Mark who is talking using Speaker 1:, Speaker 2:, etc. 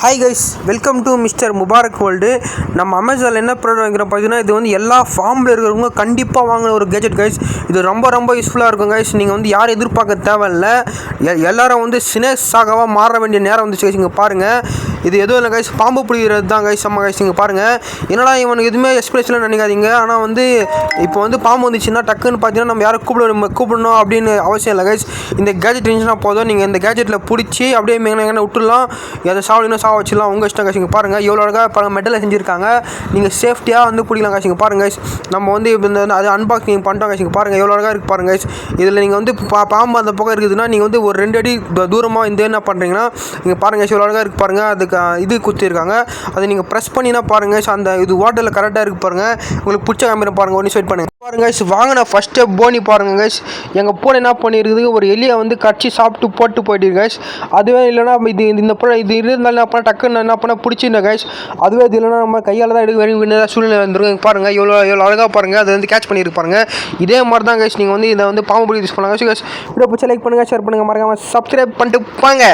Speaker 1: Hi guys welcome to mister Mubarak world நம்ம அமேசானில் என்ன ப்ராடக்ட் வாங்குறோம் பார்த்தீங்கன்னா இது வந்து எல்லா ஃபார்மில் இருக்கிறவங்க கண்டிப்பாக வாங்கின ஒரு கேஜெட் கைஸ் இது ரொம்ப ரொம்ப யூஸ்ஃபுல்லாக இருக்கும் கைஸ் நீங்கள் வந்து யாரும் எதிர்பார்க்க தேவையில்ல. எ எல்லாரும் வந்து சினேஸாகவா மாற வேண்டிய நேரம் வந்துச்சு கைஸ் இங்கே பாருங்கள் இது எதுவும் இல்லை கைஸ் பாம்பு பிடிக்கிறது தான் கைஸ் நம்ம கைஸ் இங்கே பாருங்கள் என்னடா இவனுக்கு எதுவுமே எக்ஸ்பிரஷனில் நினைக்காதீங்க. ஆனால் வந்து இப்போ வந்து பாம்பு வந்துச்சுன்னா டக்குன்னு பார்த்தீங்கன்னா நம்ம யாரும் கூப்பிட கூப்பிடணும் அப்படின்னு அவசியம் இல்லை கைஸ் இந்த கேஜெட் இருந்துச்சுன்னா போதும். நீங்கள் இந்த கேஜெட்டில் பிடிச்சி அப்படியே எங்கே எங்கே விட்டுடலாம். எதை சாவடினா சாவ வச்சிடலாம். உங்கள் இஷ்டம் காசுங்க பாருங்கள் எவ்வளோ அழகாக பாருங்கள் மெட்டலில் செஞ்சுருக்காங்க. நீங்கள் சேஃப்டியாக வந்து பிடிக்கலாம் காசுங்க பாருங்கள் கைஸ் நம்ம வந்து இப்போ இந்த அது அன்பாக்சிங் பண்ணிட்டோம் காசுங்க பாருங்கள் எவ்வளோ அழகாக இருக்குது பாருங்கள் கைஸ் இதில் நீங்கள் வந்து பா பாம்பு அந்த பக்கம் இருக்குதுன்னா நீங்கள் வந்து ஒரு ரெண்டு அடி தூரமாக இந்த என்ன பண்ணுறீங்கன்னா நீங்கள் பாருங்கள் guys, எவ்வளோ அழகாக இருக்குது பாருங்கள் அது இது குத்திருக்காங்க. அதை நீங்கள் ப்ரெஸ் பண்ணினா பாருங்கள் ஸோ அந்த இது வாட்டரில் கரெக்டாக இருக்குது பாருங்கள் உங்களுக்கு பிடிச்ச கேமரா பாருங்கள் ஒன்று வெயிட் பண்ணுங்கள் பாருங்க வாங்கின ஃபஸ்ட்டு போனி பாருங்க கைஸ் எங்கள் பூனை என்ன பண்ணியிருக்குது ஒரு எலியை வந்து கட்சி சாப்பிட்டு போட்டு போயிட்டு கைஸ் அதுவே இல்லைன்னா இது இந்த பூ இது இருந்தாலும் என்ன பண்ண டக்குன்னு என்ன பண்ண பிடிச்சிருந்தேன் கைஸ் அதுவே இது இல்லைன்னா நம்ம கையால் தான் எடுக்க வேண்டிய சூழ்நிலை வந்துருக்கும் பாருங்கள் எவ்வளோ எவ்வளோ அழகாக பாருங்கள் அதை வந்து கேட்ச் பண்ணியிருப்பாருங்க இதே மாதிரி தான் கைஸ் நீங்கள் வந்து இதை வந்து பாம்பு பிடி யூஸ் பண்ணலாம் கைஸ் வீடியோ பிடிச்ச லைக் பண்ணுங்கள் ஷேர் பண்ணுங்கள் மறக்காமல் சப்ஸ்கிரைப் பண்ணிட்டு பாங்க